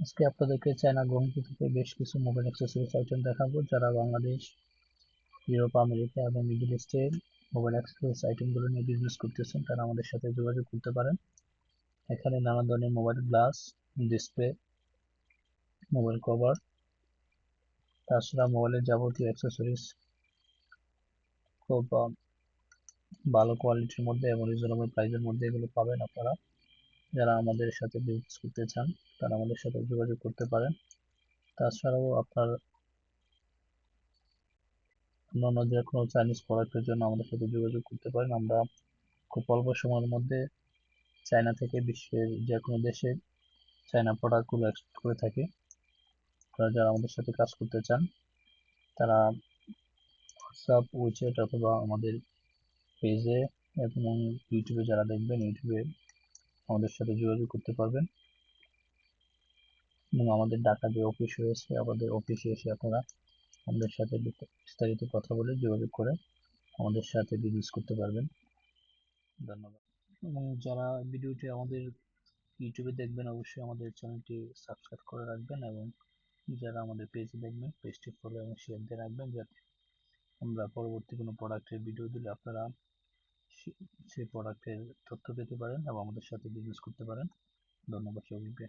আজকে আপনাদেরকে চায়না গ্রন্থি থেকে বেশ কিছু মোবাইল অ্যাক্সেসরিজ আইটেম দেখাবো, যারা বাংলাদেশ ইউরোপ আমেরিকা এবং মিডল ইস্টে মোবাইল অ্যাক্সেসরিজ আইটেমগুলো নিয়ে বিজনেস করতেছেন, তারা আমাদের সাথে যোগাযোগ করতে পারেন। এখানে নানা ধরনের mobile glass display mobile cover তাছাড়া মোবাইলের যাবতীয় অ্যাক্সেসরিজ খুব ভালো কোয়ালিটির মধ্যে এবং রিজনেবল প্রাইসের মধ্যে এগুলো পাবেন আপনারা। যারা আমাদের সাথে বিজনেস করতে চান, তারা আমাদের সাথে যোগাযোগ করতে পারেন। তাছাড়াও আপনার অন্যান্য যে কোনো চাইনিজ প্রোডাক্টের জন্য আমাদের সাথে যোগাযোগ করতে পারেন। আমরা খুব অল্প সময়ের মধ্যে চায়না থেকে বিশ্বের যে কোনো দেশে চায়না প্রোডাক্টগুলো এক্সপোর্ট করে থাকি। আপনারা যারা আমাদের সাথে কাজ করতে চান, তারা হোয়াটসঅ্যাপ উইচ্যাট অথবা আমাদের পেজে এবং ইউটিউবে যারা দেখবেন ইউটিউবে আমাদের সাথে যোগাযোগ করতে পারবেন। এবং আমাদের ঢাকা যে অফিস রয়েছে, আমাদের অফিসে এসে আপনারা আমাদের সাথে বিস্তারিত কথা বলে যোগাযোগ করে আমাদের সাথে বিজনেস করতে পারবেন। ধন্যবাদ। এবং যারা ভিডিওটি আমাদের ইউটিউবে দেখবেন, অবশ্যই আমাদের চ্যানেলটি সাবস্ক্রাইব করে রাখবেন এবং যারা আমাদের পেজে দেখবেন পেজটি ফলো এবং শেয়ার দিয়ে রাখবেন, যাতে আমরা পরবর্তী কোনো প্রোডাক্টের ভিডিও দিলে আপনারা সেই প্রোডাক্টের তথ্য পেতে পারেন এবং আমাদের সাথে বিজনেস করতে পারেন। ধন্যবাদ সবাইকে।